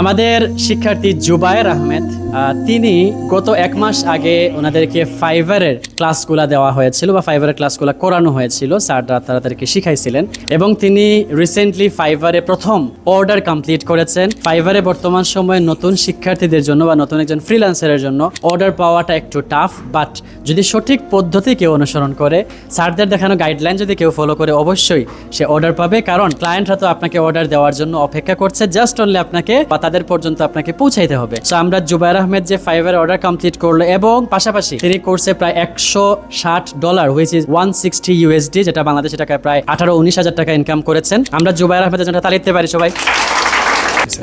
আমাদের শিক্ষার্থী জুবায়ের আহমেদ তিনি গত এক মাস আগে ওনাদেরকে ফাইবারের ক্লাসগুলো দেওয়া হয়েছিল বা ফাইবারের ক্লাসগুলো করানো হয়েছিল, স্যাররা তাদেরকে শিখাইছিলেন এবং তিনি রিসেন্টলি ফাইবারে প্রথম অর্ডার কমপ্লিট করেছেন। ফাইবারে বর্তমান সময়ে নতুন শিক্ষার্থীদের জন্য বা নতুন একজন ফ্রিল্যান্সারের জন্য অর্ডার পাওয়াটা একটু টাফ বাট যদি সঠিক পদ্ধতি কেউ অনুসরণ করে, স্যারদের দেখানো গাইডলাইন যদি কেউ ফলো করে, অবশ্যই সে অর্ডার পাবে। কারণ ক্লায়েন্টরা তো আপনাকে অর্ডার দেওয়ার জন্য অপেক্ষা করছে জাস্ট অনলি আপনাকে তাদের পর্যন্ত আপনাকে পৌঁছাইতে হবে। সো আমরা জুবাইর আহমেদ যে ফাইবার অর্ডার কমপ্লিট করল এবং পাশাপাশি তিনি করছে প্রায় একশো ষাট dollar which is one sixty USD যেটা বাংলাদেশি টাকায় প্রায় আঠারো, উনিশ হাজার টাকা ইনকাম করেছেন। আমরা জুবাইর আহমেদের জন্য তালিতে পারি সবাই।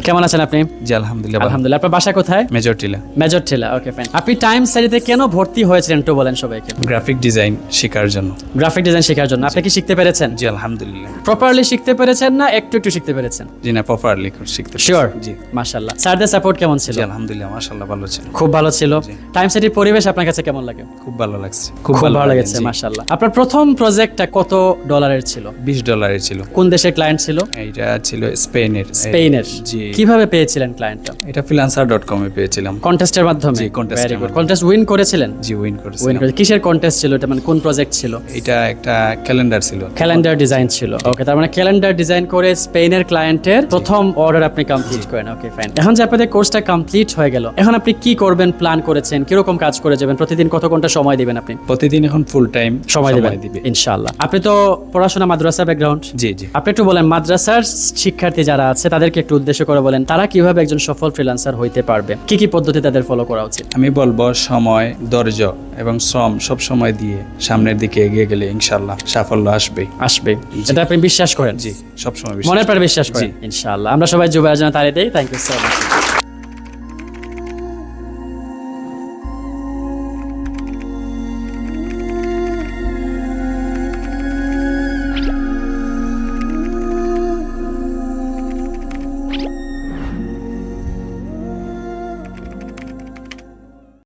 কেমন আছেন আপনি? জি আলহামদুলিল্লাহ আলহামদুলিল্লাহ আপনার বাসা কোথায়? মেজর টিলা। মেজর ঠেলা ওকে ফাইন আপনি টাইম সারিতে কেন ভর্তি হয়েছিলেন একটু বলেন সবাইকে। গ্রাফিক ডিজাইন শেখার জন্য। গ্রাফিক ডিজাইন শেখার জন্য। আপনি কি শিখতে পেরেছেন? জি আলহামদুলিল্লাহ। প্রপারলি শিখতে পেরেছেন না একটু একটু শিখতে পেরেছেন? জি না প্রপারলি শিখতে শিওর জি। মাশাল্লাহ স্যারদের সাপোর্ট কেমন ছিল? জি আলহামদুলিল্লাহ মাশাআল্লাহ ভালো ছিল। খুব ভালো ছিল। টাইম সেটির পরিবেশ আপনার কাছে কেমন লাগে? খুব ভালো লাগছে। খুব ভালো লেগেছে মাশাল্লাহ আপনার প্রথম প্রজেক্টটা কত ডলারের ছিল? 20 ডলারের ছিল। কোন দেশের ক্লায়েন্ট ছিল? এইটা ছিল স্পেনের স্পেনের জি। কীভাবে পেয়েছিলেন ক্লায়েন্টটা এটা ফ্রিল্যান্সার ডট কমে পেয়েছিলাম। কন্টেস্টের মাধ্যমে? জি, contest এর মাধ্যমে। কন্টেস্ট উইন করেছিলেন? জি উইন উইন করে কিসের কন্টেস্ট ছিল এটা? মানে কোন প্রজেক্ট ছিল? এটা একটা ক্যালেন্ডার ছিল। ক্যালেন্ডার ডিজাইন ছিল। ওকে তার মানে ক্যালেন্ডার ডিজাইন করে স্পেনের ক্লায়েন্টের প্রথম অর্ডার আপনি কমপ্লিট করেন। ওকে ফাইন এখন যে আপনাদের কোর্সটা কমপ্লিট হয়ে গেল এখন আপনি কি করবেন প্ল্যান করেছেন কীরকম কাজ করে যাবেন? প্রতিদিন কত ঘণ্টা সময় দিবেন আপনি? প্রতিদিন এখন ফুল টাইম সময় দিবেন। ইনশাআল্লাহ। আপনি তো পড়াশোনা মাদ্রাসা ব্যাকগ্রাউন্ড জি জি। আপনি একটু বলেন মাদ্রাসার শিক্ষার্থী যারা আছে তাদেরকে একটু উদ্দেশ্য করে বলেন তারা কীভাবে একজন সফল ফ্রিল্যান্সার হইতে পারবে? কি কি পদ্ধতি তাদের ফলো করা উচিত? আমি বলব সময় ধৈর্য এবং শ্রম সব সময় দিয়ে সামনের দিকে এগিয়ে গেলে ইনশাল্লাহ সাফল্য আসবে। আসবে এটা আপনি বিশ্বাস করেন? জি সব সময় মনে পরে বিশ্বাস করেন? ইনশাআল্লাহ। আমরা সবাই যুবরাজনা তারে দেই থ্যাংক ইউ সো মাচ